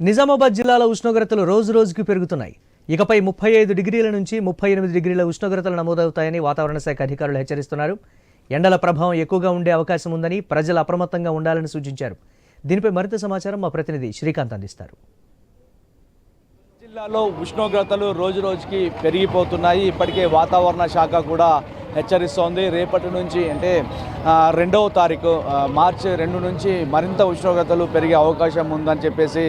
నిజామాబాద్ జిల్లాలో ఉష్ణోగ్రతలు రోజు రోజుకు పెరుగుతున్నాయి. ఇకపై ముప్పై ఐదు డిగ్రీల నుంచి ముప్పై ఎనిమిది డిగ్రీల ఉష్ణోగ్రతలు నమోదవుతాయని వాతావరణ శాఖ అధికారులు హెచ్చరిస్తున్నారు. ఎండల ప్రభావం ఎక్కువగా ఉండే అవకాశం ఉందని ప్రజలు అప్రమత్తంగా ఉండాలని సూచించారు. దీనిపై మరింత సమాచారం మా ప్రతినిధి శ్రీకాంత్ అందిస్తారు. జిల్లాలో ఉష్ణోగ్రతలు రోజు రోజుకి పెరిగిపోతున్నాయి. ఇప్పటికే వాతావరణ శాఖ కూడా హెచ్చరిస్తోంది. రేపటి నుంచి అంటే రెండవ తారీఖు మార్చి రెండు నుంచి మరింత ఉష్ణోగ్రతలు పెరిగే అవకాశం ఉందని చెప్పేసి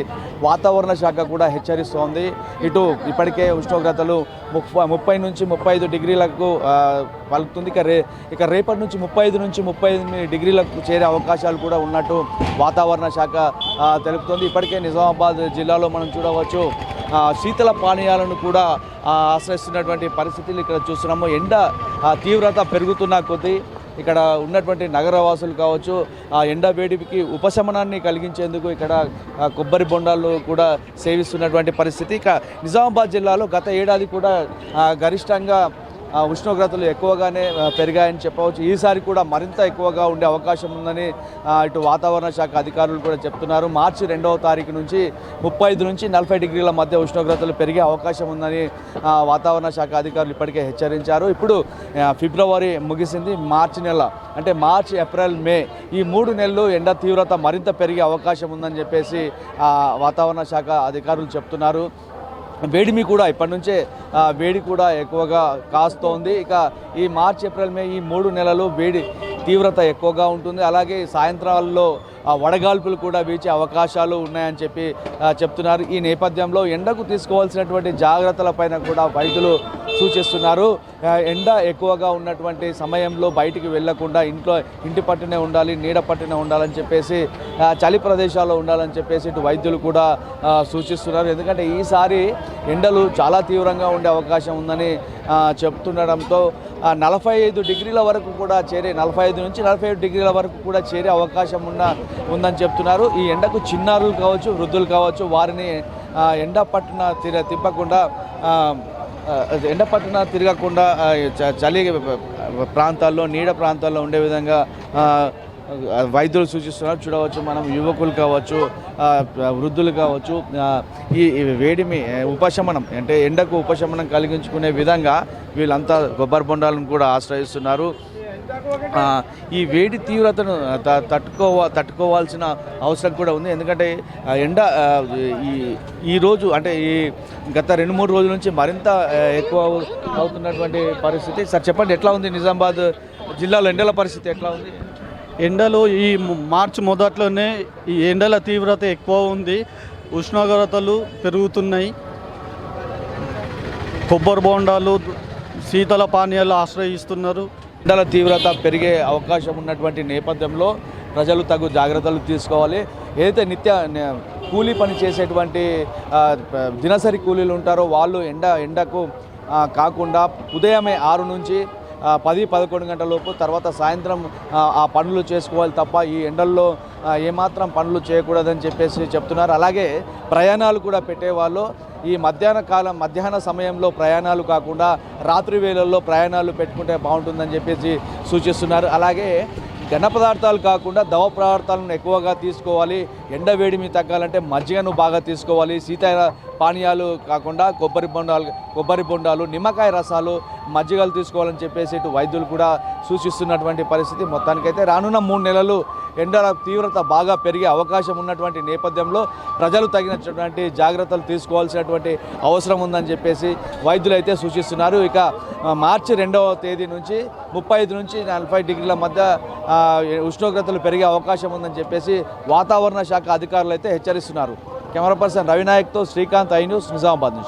వాతావరణ శాఖ కూడా హెచ్చరిస్తోంది. ఇటు ఇప్పటికే ఉష్ణోగ్రతలు ముప్పై ముప్పై నుంచి ముప్పై ఐదు డిగ్రీలకు పలుకుతుంది. ఇక రే ఇక రేపటి నుంచి ముప్పై ఐదు నుంచి ముప్పై ఎనిమిది డిగ్రీలకు చేరే అవకాశాలు కూడా ఉన్నట్టు వాతావరణ శాఖ తెలుపుతోంది. ఇప్పటికే నిజామాబాద్ జిల్లాలో మనం చూడవచ్చు. శీతల పానీయాలను కూడా ఆశ్రయిస్తున్నటువంటి పరిస్థితులు ఇక్కడ చూస్తున్నాము. ఎండ తీవ్రత పెరుగుతున్న కొద్దీ ఇక్కడ ఉన్నటువంటి నగరవాసులు కావచ్చు ఆ ఎండ వేడికి ఉపశమనాన్ని కలిగించేందుకు ఇక్కడ కొబ్బరి బొండాలు కూడా సేవిస్తున్నటువంటి పరిస్థితి. ఇక నిజామాబాద్ జిల్లాలో గత ఏడాది కూడా గరిష్టంగా ఉష్ణోగ్రతలు ఎక్కువగానే పెరిగాయని చెప్పవచ్చు. ఈసారి కూడా మరింత ఎక్కువగా ఉండే అవకాశం ఉందని ఇటు వాతావరణ శాఖ అధికారులు కూడా చెప్తున్నారు. మార్చి రెండవ తారీఖు నుంచి ముప్పై నుంచి నలభై డిగ్రీల మధ్య ఉష్ణోగ్రతలు పెరిగే అవకాశం ఉందని వాతావరణ శాఖ అధికారులు ఇప్పటికే హెచ్చరించారు. ఇప్పుడు ఫిబ్రవరి ముగిసింది. మార్చి నెల అంటే మార్చి ఏప్రిల్ మే ఈ మూడు నెలలు ఎండ తీవ్రత మరింత పెరిగే అవకాశం ఉందని చెప్పేసి వాతావరణ శాఖ అధికారులు చెప్తున్నారు. వేడిమి కూడా ఇప్పటి నుంచే వేడి కూడా ఎక్కువగా కాస్తోంది. ఇక ఈ మార్చ్ ఏప్రిల్ మే ఈ మూడు నెలలు వేడి తీవ్రత ఎక్కువగా ఉంటుంది. అలాగే సాయంత్రాల్లో వడగాల్పులు కూడా వీచే అవకాశాలు ఉన్నాయని చెప్పి చెప్తున్నారు. ఈ నేపథ్యంలో ఎండకు తీసుకోవాల్సినటువంటి జాగ్రత్తలపైన కూడా వైద్యులు సూచిస్తున్నారు. ఎండ ఎక్కువగా ఉన్నటువంటి సమయంలో బయటికి వెళ్ళకుండా ఇంట్లో ఇంటి పట్టునే ఉండాలి నీడ పట్టునే ఉండాలని చెప్పేసి చలి ప్రదేశాల్లో ఉండాలని చెప్పేసి ఇటు వైద్యులు కూడా సూచిస్తున్నారు. ఎందుకంటే ఈసారి ఎండలు చాలా తీవ్రంగా ఉండే అవకాశం ఉందని చెప్తుండడంతో నలభై ఐదు డిగ్రీల వరకు కూడా చేరే నలభై ఐదు నుంచి నలభై ఐదు డిగ్రీల వరకు కూడా చేరే అవకాశం ఉన్న ఉందని చెప్తున్నారు. ఈ ఎండకు చిన్నారులు కావచ్చు వృద్ధులు కావచ్చు వారిని ఎండ పట్టున తిర తిప్పకుండా ఎండ పట్టున తిరగకుండా చ- చలి ప్రాంతాల్లో నీడ ప్రాంతాల్లో ఉండే విధంగా వైద్యులు సూచిస్తున్నారు. చూడవచ్చు మనం యువకులు కావచ్చు వృద్ధులు కావచ్చు ఈ వేడిమి ఉపశమనం అంటే ఎండకు ఉపశమనం కలిగించుకునే విధంగా వీళ్ళంతా కొబ్బరి బొండాలను కూడా ఆశ్రయిస్తున్నారు. ఈ వేడి తీవ్రతను తట్టుకోవా తట్టుకోవాల్సిన అవసరం కూడా ఉంది. ఎందుకంటే ఎండ ఈ ఈరోజు అంటే ఈ గత రెండు మూడు రోజుల నుంచి మరింత ఎక్కువ అవుతున్నటువంటి పరిస్థితి. సార్ చెప్పండి ఎట్లా ఉంది నిజామాబాద్ జిల్లాలో ఎండల పరిస్థితి ఎట్లా ఉంది? ఎండలు ఈ మార్చి మొదట్లోనే ఈ ఎండల తీవ్రత ఎక్కువ ఉంది. ఉష్ణోగ్రతలు పెరుగుతున్నాయి. కొబ్బరి బోండాలు శీతల పానీయాలు ఆశ్రయిస్తున్నారు. ఎండల తీవ్రత పెరిగే అవకాశం ఉన్నటువంటి నేపథ్యంలో ప్రజలు తగు జాగ్రత్తలు తీసుకోవాలి. ఏదైతే నిత్య కూలీ పని చేసేటువంటి దినసరి కూలీలు ఉంటారో వాళ్ళు ఎండ ఎండకు కాకుండా ఉదయమే ఆరు నుంచి పది పదకొండు గంటల లోపు తర్వాత సాయంత్రం ఆ, పనులు చేసుకోవాలి తప్ప ఈ ఎండల్లో ఏమాత్రం పనులు చేయకూడదని చెప్పేసి చెప్తున్నారు. అలాగే ప్రయాణాలు కూడా పెట్టేవాళ్ళు. ఈ మధ్యాహ్న కాలం మధ్యాహ్న సమయంలో ప్రయాణాలు కాకుండా రాత్రి వేళల్లో ప్రయాణాలు పెట్టుకుంటే బాగుంటుందని చెప్పేసి సూచిస్తున్నారు. అలాగే ఘన పదార్థాలు కాకుండా దవ పదార్థాలను ఎక్కువగా తీసుకోవాలి. ఎండ వేడిమి తగ్గాలంటే మజ్జిగను బాగా తీసుకోవాలి. శీత పానీయాలు కాకుండా కొబ్బరి బొండాలు కొబ్బరి బొండాలు నిమ్మకాయ రసాలు మజ్జిగలు తీసుకోవాలని చెప్పేసి ఇటు వైద్యులు కూడా సూచిస్తున్నటువంటి పరిస్థితి. మొత్తానికైతే రానున్న మూడు నెలలు ఎండల తీవ్రత బాగా పెరిగే అవకాశం ఉన్నటువంటి నేపథ్యంలో ప్రజలు తగినటువంటి జాగ్రత్తలు తీసుకోవాల్సినటువంటి అవసరం ఉందని చెప్పేసి వైద్యులు అయితే సూచిస్తున్నారు. ఇక మార్చి రెండవ తేదీ నుంచి ముప్పై ఐదు నుంచి నలభై డిగ్రీల మధ్య ఉష్ణోగ్రతలు పెరిగే అవకాశం ఉందని చెప్పేసి వాతావరణ శాఖ శాఖ అధికారులు అయితే హెచ్చరిస్తున్నారు. కెమెరా పర్సన్ రవినాయక్తో శ్రీకాంత్ ఐ న్యూస్ నిజామాబాద్ నుంచి.